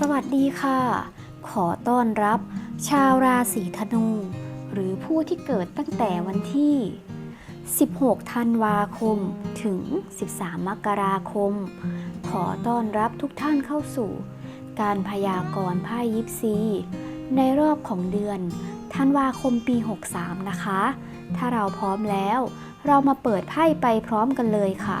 สวัสดีค่ะ ขอต้อนรับ ชาวราศีธนู หรือผู้ที่เกิดตั้งแต่วันที่ 16 ธันวาคม ถึง 13 มกราคม ขอต้อนรับทุกท่านเข้าสู่ การพยากรณ์ไพ่ยิปซี ในรอบของเดือน ธันวาคมปี 63 นะคะ ถ้าเราพร้อมแล้ว เรามาเปิดไพ่ไปพร้อมกันเลยค่ะ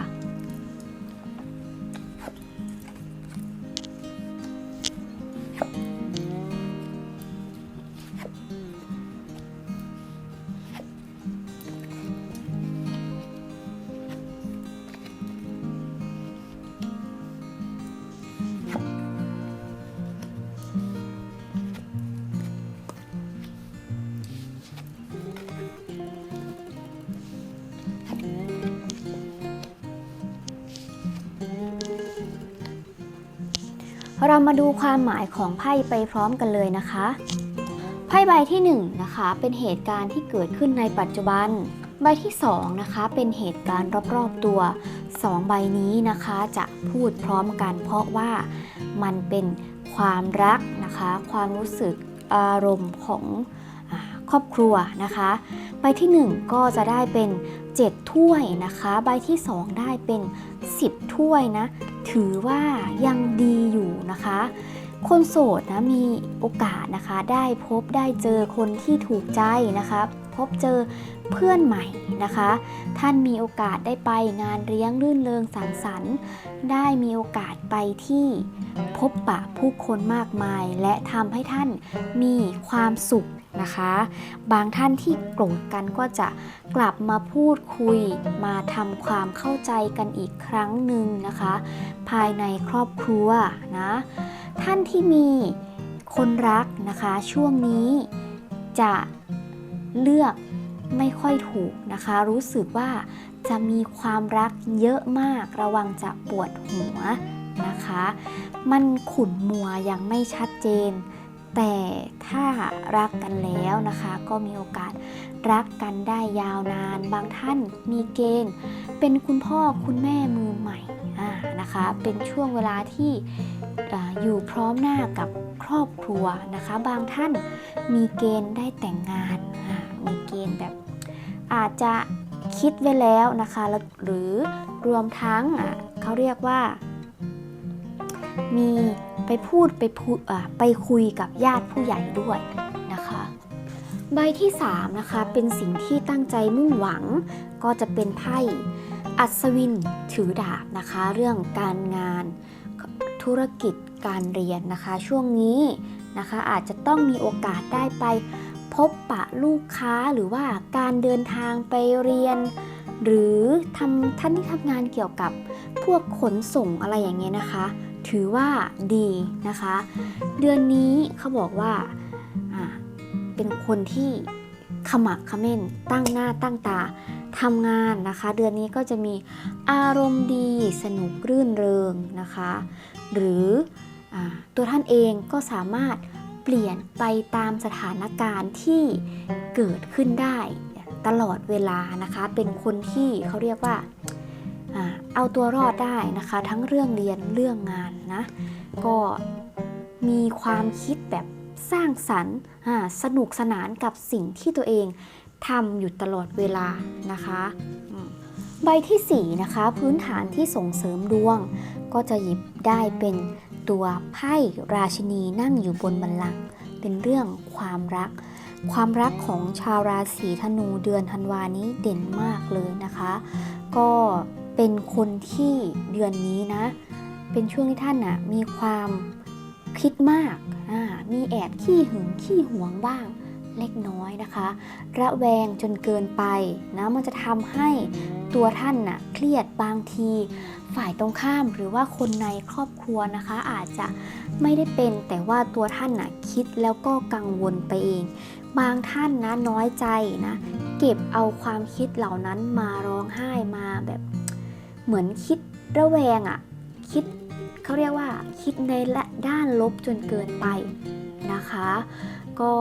เรามาดูความหมายของไพ่ไปพร้อมกันเลยนะคะ ไพ่ใบที่1นงนะคะเป็นเหตุการณ์ที่เกิดขึ้นในปัจจุบัน ใบที่2นะคะเป็นเหตุการณ์รอบๆตัว 2 ใบนี้นะคะจะพูดพร้อมกัน เพราะว่ามันเป็นความรักนะคะ ความรู้สึกอารมณ์ของครอบครัวนะคะ ใบที่ 1 ก็จะได้เป็น 7 ถ้วยนะคะ ใบที่ 2 ได้เป็น 10 ถ้วยนะ ถือว่ายังดีอยู่นะคะ คนโสดนะมีโอกาสนะคะ ได้พบได้เจอคนที่ถูกใจนะคะ พบเจอเพื่อนใหม่นะคะ ท่านมีโอกาสได้ไปงานเลี้ยงรื่นเริงสังสรรค์ ได้มีโอกาสไปที่พบปะผู้คนมากมาย และทำให้ท่านมีความสุขนะคะ บางท่านที่โกรธกันก็จะกลับมาพูดคุยมาทำความเข้าใจกันอีกครั้งหนึ่งนะคะ ภายในครอบครัวนะท่านที่มีคนรักนะคะช่วงนี้จะ เลือกไม่ค่อยถูกนะคะ รู้สึกว่าจะมีความรักเยอะมากระวังจะปวดหัวนะคะ มันขุ่นมัวยังไม่ชัดเจน แต่ถ้ารักกันแล้วนะคะ ก็มีโอกาสรักกันได้ยาวนาน บางท่านมีเกณฑ์ เป็นคุณพ่อคุณแม่มือใหม่นะคะ เป็นช่วงเวลาที่อ่อยู่พร้อมหน้ากับครอบครัวนะคะ บางท่านมีเกณฑ์ได้แต่งงาน อาจจะคิดไว้แล้วนะคะ หรือรวมทั้งอะเขาเรียกว่า มีไปพูดไปพูดอะไปคุยกับญาติผู้ใหญ่ด้วยนะคะ ใบที่3นะคะเป็นสิ่งที่ตั้งใจมุ่งหวัง ก็จะเป็นไพ่อัศวินถือดาบนะคะ เรื่องการงานธุรกิจการเรียนนะคะ ช่วงนี้นะคะอาจจะต้องมีโอกาสได้ไป พบปะลูกค้าหรือว่าการเดินทางไปเรียน หรือทำท่านที่ทำงานเกี่ยวกับพวกขนส่งอะไรอย่างเงี้ยนะคะ ถือว่าดีนะคะ เดือนนี้เขาบอกว่าอ่าเป็นคนที่ขมักเขม้นตั้งหน้าตั้งตาทำงานนะคะ เดือนนี้ก็จะมีอารมณ์ดีสนุกรื่นเริงนะคะ หรืออาตัวท่านเองก็สามารถ เปลี่ยนไปตามสถานการณ์ที่เกิดขึ้นได้ตลอดเวลานะคะ เป็นคนที่เขาเรียกว่าเอาตัวรอดได้นะคะ ทั้งเรื่องเรียนเรื่องงานนะ ก็มีความคิดแบบสร้างสรรค์สนุกสนานกับสิ่งที่ตัวเองทำอยู่ตลอดเวลานะคะใบที่4นะคะพื้นฐานที่ส่งเสริมดวง ก็จะหยิบได้เป็น ตัวไพ่ราชินีนั่งอยู่บนบัลลังก์เป็นเรื่องความรัก ความรักของชาวราศีธนูเดือนธันวานี้เด่นมากเลยนะคะ ก็เป็นคนที่เดือนนี้นะ เป็นช่วงที่ท่านนะมีความคิดมาก มีแอบขี้หึงขี้หวงบ้าง เล็กน้อยนะคะ ระแวงจนเกินไปนะมันจะทำให้ตัวท่านน่ะเครียดบางที ฝ่ายตรงข้ามหรือว่าคนในครอบครัวนะคะ อาจจะไม่ได้เป็นแต่ว่าตัวท่านน่ะคิดแล้วก็กังวลไปเอง บางท่านนะน้อยใจนะ เก็บเอาความคิดเหล่านั้นมาร้องไห้มาแบบ เหมือนคิดระแวงอะ่ะคิดเขาเรียกว่าคิดในละด้านลบจนเกินไปนะคะ ก็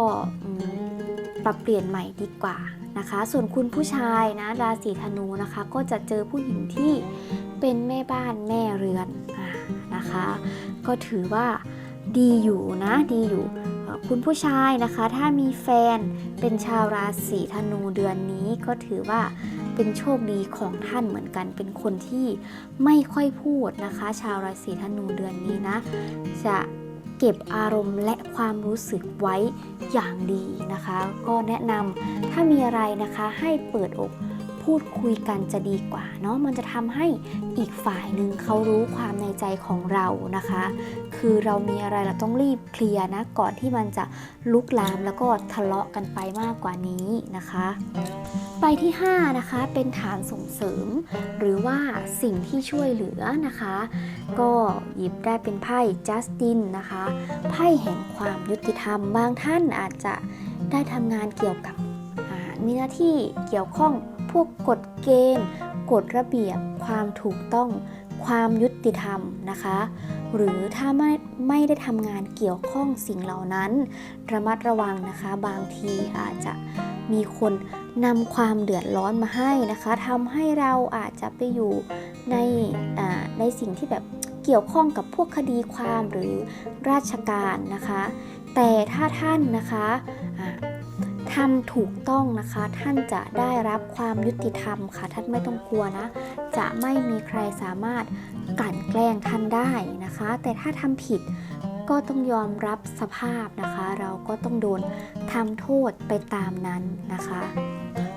ปรับเปลี่ยนใหม่ดีกว่านะคะ ส่วนคุณผู้ชายนะราศีธนูนะคะ ก็จะเจอผู้หญิงที่เป็นแม่บ้านแม่เรือนนะคะ ก็ถือว่าดีอยู่นะดีอยู่คุณผู้ชายนะคะ ถ้ามีแฟนเป็นชาวราศีธนูเดือนนี้ก็ถือว่าเป็นโชคดีของท่านเหมือนกัน เป็นคนที่ไม่ค่อยพูดนะคะ ชาวราศีธนูเดือนนี้นะ จะ เก็บอารมณ์และความรู้สึกไว้อย่างดีนะคะ ก็แนะนำถ้ามีอะไรนะคะให้เปิดอก พูดคุยกันจะดีกว่าเนาะมันจะทำให้อีกฝ่ายหนึ่งเขารู้ความในใจของเรานะคะ คือเรามีอะไรเราต้องรีบเคลียร์นะก่อนที่มันจะลุกลามแล้วก็ทะเลาะกันไปมากกว่านี้นะคะใบที่ 5 นะคะเป็นฐานส่งเสริม หรือว่าสิ่งที่ช่วยเหลือนะคะ ก็หยิบได้เป็นไพ่จัสตินนะคะไพ่แห่งความยุติธรรมบางท่านอาจจะได้ทำงานเกี่ยวกับมีหน้าที่เกี่ยวข้อง วกกฎเกณฑ์กฎระเบียบ ความถูกต้อง ความยุติธรรมนะคะ หรือถ้าไม่ไม่ได้ทำงานเกี่ยวข้องสิ่งเหล่านั้น ระมัดระวังนะคะ บางทีอาจจะมีคนนำความเดือดร้อนมาให้นะคะทำให้เราอาจจะไปอยู่ในในสิ่งที่แบบเกี่ยวข้องกับพวกคดีความหรือราชการนะคะ แต่ถ้าท่านนะคะ ทำถูกต้องนะคะ ท่านจะได้รับความยุติธรรมค่ะ ท่านไม่ต้องกลัวนะ จะไม่มีใครสามารถกลั่นแกล้งท่านได้นะคะ แต่ถ้าทำผิดก็ต้องยอมรับสภาพนะคะ เราก็ต้องโดนทำโทษไปตามนั้นนะคะ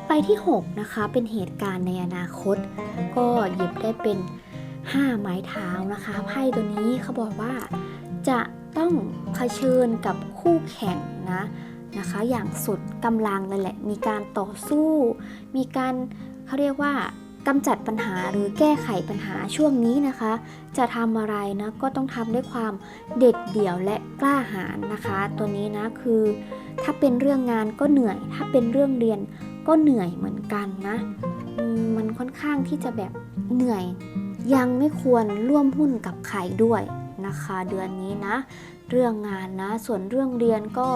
ไปที่ 6 นะคะ เป็นเหตุการณ์ในอนาคต ก็หยิบได้เป็น 5 ไม้เท้านะคะไพ่ตัวนี้เขาบอกว่าจะต้องเผชิญกับคู่แข่งนะ นะคะ อย่างสุดกำลังเลยแหละ มีการต่อสู้ มีการเขาเรียกว่ากำจัดปัญหาหรือแก้ไขปัญหาช่วงนี้นะคะ จะทำอะไรนะก็ต้องทำด้วยความเด็ดเดี่ยวและกล้าหาญนะคะ ตัวนี้นะคือ ถ้าเป็นเรื่องงานก็เหนื่อย ถ้าเป็นเรื่องเรียนก็เหนื่อยเหมือนกันนะมมันค่อนข้างที่จะแบบเหนื่อย ยังไม่ควรร่วมหุ้นกับใครด้วยนะคะ เดือนนี้นะ เรื่องงานนะ ส่วนเรื่องเรียนก็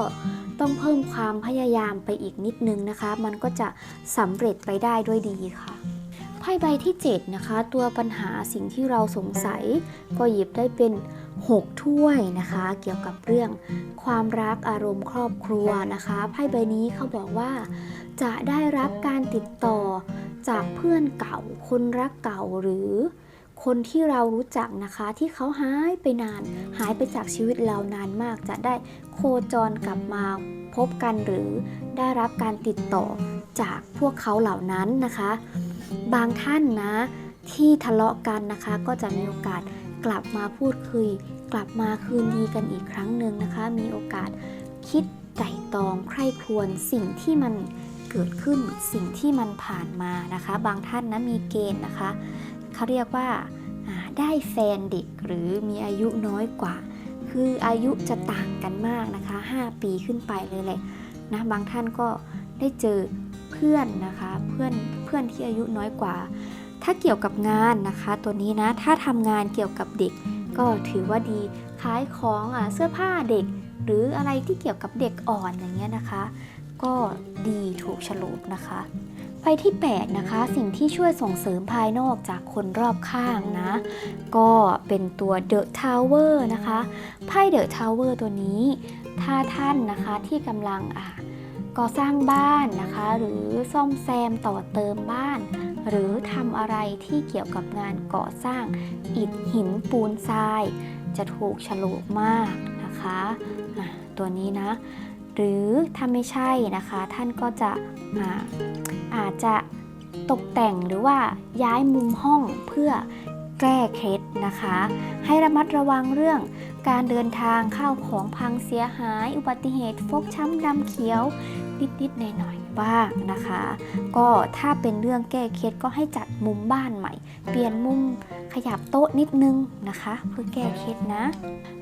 ต้องเพิ่มความพยายามไปอีกนิดนึงนะคะ มันก็จะสำเร็จไปได้ด้วยดีค่ะไพ่ใบที่7นะคะ ตัวปัญหาสิ่งที่เราสงสัย ก็หยิบได้เป็น6ถ้วยนะคะ เกี่ยวกับเรื่องความรักอารมณ์ครอบครัวนะคะไพ่ใบนี้เขาบอกว่า จะได้รับการติดต่อจากเพื่อนเก่าคนรักเก่าหรือ คนที่เรารู้จักนะคะที่เขาหายไปนาน หายไปจากชีวิตเรานานมาก จะได้โคจรกลับมาพบกันหรือได้รับการติดต่อจากพวกเขาเหล่านั้นนะคะ บางท่านนะที่ทะเลาะกันนะคะก็จะมีโอกาสกลับมาพูดคุย กลับมาคืนดีกันอีกครั้งหนึ่งนะคะ มีโอกาสคิดไตร่ตรองใคร่ควญสิ่งที่มันเกิดขึ้นสิ่งที่มันผ่านมานะคะ บางท่านนะมีเกณฑ์นะคะ เขาเรียกว่าได้แฟนเด็กหรือมีอายุน้อยกว่า คืออายุจะต่างกันมากนะคะ 5 ปีขึ้นไปเลยแหละนะบางท่านก็ได้เจอเพื่อนนะคะเพื่อนเพื่อนที่อายุน้อยกว่า ถ้าเกี่ยวกับงานนะคะ ตัวนี้นะถ้าทำงานเกี่ยวกับเด็ก ก็ถือว่าดีขายของอะเสื้อผ้าเด็ก หรืออะไรที่เกี่ยวกับเด็กอ่อนอย่างเงี้ยนะคะ ก็ดีถูกฉลกนะคะ ไปที่ 8 นะคะ สิ่งที่ช่วยส่งเสริมภายนอกจากคนรอบข้างนะ ก็เป็นตัว The Tower นะคะไพ่ The Tower ตัวนี้ ถ้าท่านนะคะที่กำลังอะก่อสร้างบ้านนะคะ หรือซ่อมแซมต่อเติมบ้าน หรือทำอะไรที่เกี่ยวกับงานก่อสร้างอิฐหินปูนทราย จะถูกฉลกมากนะคะะตัวนี้นะ หรือถ้าไม่ใช่นะคะ ท่านก็จะ อาอาจจะตกแต่งหรือว่าย้ายมุมห้องเพื่อแก้เคล็ดนะคะ ให้ระมัดระวังเรื่องการเดินทางข้าวของพังเสียหาย อุบัติเหตุฟกช้ำดำเขียว นิดๆหน่อยๆบ้างนะคะ ก็ถ้าเป็นเรื่องแก้เคล็ดก็ให้จัดมุมบ้านใหม่ เปลี่ยนมุมขยับโต๊ะนิดนึงนะคะ เพื่อแก้เคล็ดนะ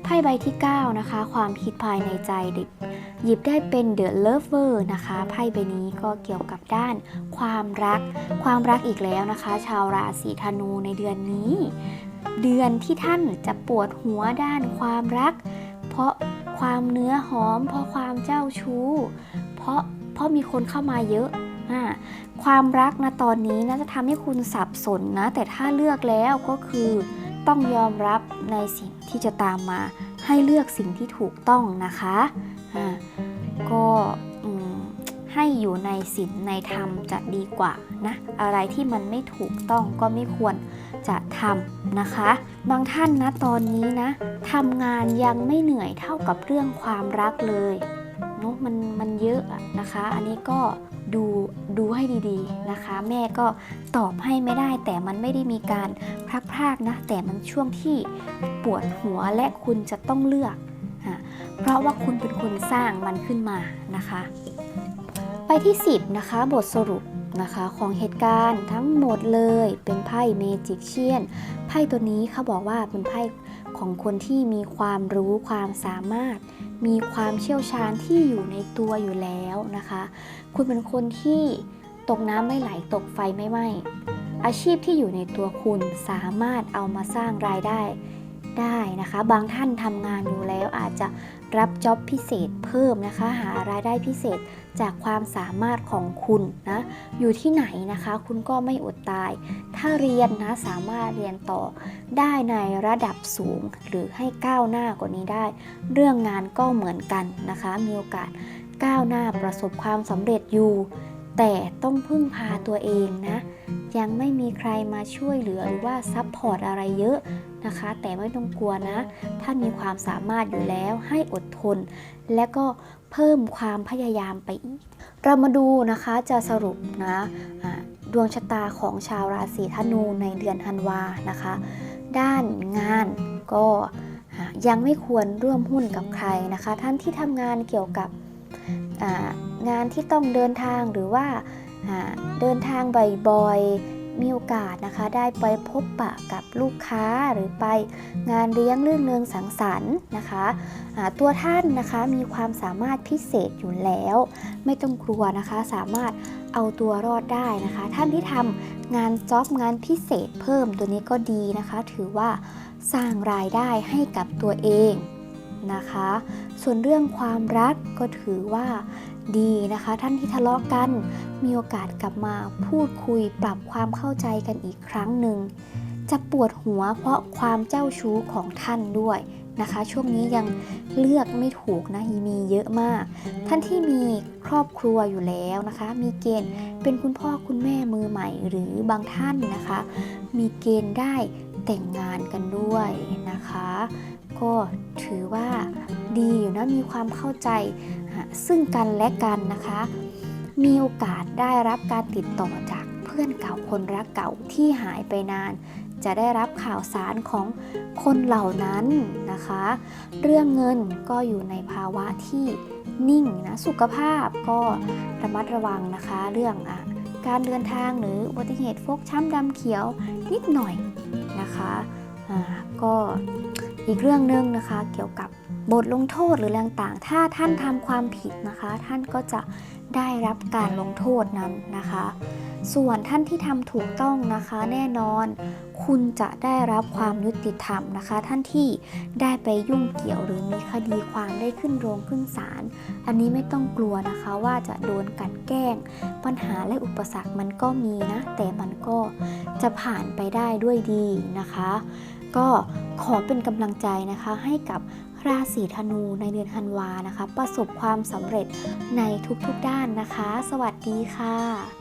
ไพ่ใบที่ 9 นะคะ ความคิดภายในใจเด็ก หยิบได้เป็น The Lover นะคะไพ่ใบนี้ก็เกี่ยวกับด้านความรัก ความรักอีกแล้วนะคะ ชาวราศีธนูในเดือนนี้ เดือนที่ท่านจะปวดหัวด้านความรัก เพราะความเนื้อหอม เพราะความเจ้าชู้ เพราะเพราะมีคนเข้ามาเยอะความรักนะตอนนี้นะจะทำให้คุณสับสนนะ แต่ถ้าเลือกแล้วก็คือต้องยอมรับในสิ่งที่จะตามมา ให้เลือกสิ่งที่ถูกต้องนะคะอ่า ก็ให้อยู่ในศีลในธรรมจะดีกว่านะอะไรที่มันไม่ถูกต้องก็ไม่ควรจะทำนะคะ บางท่านนะตอนนี้นะทำงานยังไม่เหนื่อยเท่ากับเรื่องความรักเลยเนาะมันมันเยอะนะคะ อันนี้ก็ดูดูให้ดีๆนะคะ แม่ก็ตอบให้ไม่ได้ แต่มันไม่ได้มีการพลักพรากนะ แต่มันช่วงที่ปวดหัวและคุณจะต้องเลือก เพราะว่าคุณเป็นคนสร้างมันขึ้นมานะคะ ไปที่ 10 นะคะ บทสรุปนะคะของเหตุการณ์ทั้งหมดเลยเป็นไพ่เมจิกเชียนไพ่ตัวนี้เขาบอกว่าเป็นไพ่ของคนที่มีความรู้ความสามารถ มีความเชี่ยวชาญที่อยู่ในตัวอยู่แล้วนะคะ คุณเป็นคนที่ตกน้ำไม่ไหลตกไฟไม่ไหม้อาชีพที่อยู่ในตัวคุณสามารถเอามาสร้างรายได้ ได้นะคะ บางท่านทำงานอยู่แล้วอาจจะรับจ็อบพิเศษเพิ่มนะคะ หารายได้พิเศษจากความสามารถของคุณนะ อยู่ที่ไหนนะคะ คุณก็ไม่อดตาย ถ้าเรียนนะสามารถเรียนต่อได้ในระดับสูงหรือให้ก้าวหน้ากว่านี้ได้ เรื่องงานก็เหมือนกันนะคะ มีโอกาสก้าวหน้าประสบความสำเร็จอยู่ แต่ต้องพึ่งพาตัวเองนะ ยังไม่มีใครมาช่วยเหลือหรือว่าซัพพอร์ตอะไรเยอะนะคะ แต่ไม่ต้องกลัวนะถ้ามีความสามารถอยู่แล้วให้อดทน และก็เพิ่มความพยายามไปอีก เรามาดูนะคะจะสรุปนะอ่าดวงชะตาของชาวราศีธนูในเดือนธันวานะคะ ด้านงานก็ยังไม่ควรร่วมหุ้นกับใครนะคะ ท่านที่ทำงานเกี่ยวกับ งานที่ต้องเดินทางหรือว่าเดินทางบ่อยๆมีโอกาสนะคะ ได้ไปพบปะกับลูกค้าหรือไปงานเลี้ยงเรื่องเนืองสังสรรค์นะคะตัวท่านนะคะมีความสามารถพิเศษอยู่แล้ว ไม่ต้องกลัวนะคะสามารถเอาตัวรอดได้นะคะ ท่านที่ทำงานจ็อบงานพิเศษเพิ่มตัวนี้ก็ดีนะคะ ถือว่าสร้างรายได้ให้กับตัวเองนะคะ ส่วนเรื่องความรักก็ถือว่า ดีนะคะ ท่านที่ทะเลาะกัน มีโอกาสกลับมาพูดคุยปรับความเข้าใจกันอีกครั้งหนึ่ง จะปวดหัวเพราะความเจ้าชู้ของท่านด้วยนะคะ ช่วงนี้ยังเลือกไม่ถูกนะมีเยอะมาก ท่านที่มีครอบครัวอยู่แล้วนะคะ มีเกณฑ์เป็นคุณพ่อคุณแม่มือใหม่ หรือบางท่านนะคะ มีเกณฑ์ได้แต่งงานกันด้วยนะคะ ก็ถือว่าดีอยู่นะมีความเข้าใจซึ่งกันและกันนะคะ มีโอกาสได้รับการติดต่อจากเพื่อนเก่าคนรักเก่าที่หายไปนาน จะได้รับข่าวสารของคนเหล่านั้นนะคะ เรื่องเงินก็อยู่ในภาวะที่นิ่งนะสุขภาพก็ระมัดระวังนะคะ เรื่องอะการเดินทางหรืออุบัติเหตุฟกช้ำดำเขียวนิดหน่อยนะคะก็ อีกเรื่องหนึ่งนะคะ เกี่ยวกับบทลงโทษหรืออะไรต่างๆ ถ้าท่านทำความผิดนะคะ ท่านก็จะได้รับการลงโทษนั้นนะคะ ส่วนท่านที่ทำถูกต้องนะคะ แน่นอน คุณจะได้รับความยุติธรรมนะคะ ท่านที่ได้ไปยุ่งเกี่ยวหรือมีคดีความได้ขึ้นโรงขึ้นศาลอันนี้ไม่ต้องกลัวนะคะว่าจะโดนกันแกล้ง ปัญหาและอุปสรรคมันก็มีนะ แต่มันก็จะผ่านไปได้ด้วยดีนะคะ ก็ขอเป็นกำลังใจนะคะให้กับราศีธนูในเดือนธันวานะคะ ประสบความสำเร็จในทุกๆด้านนะคะ สวัสดีค่ะ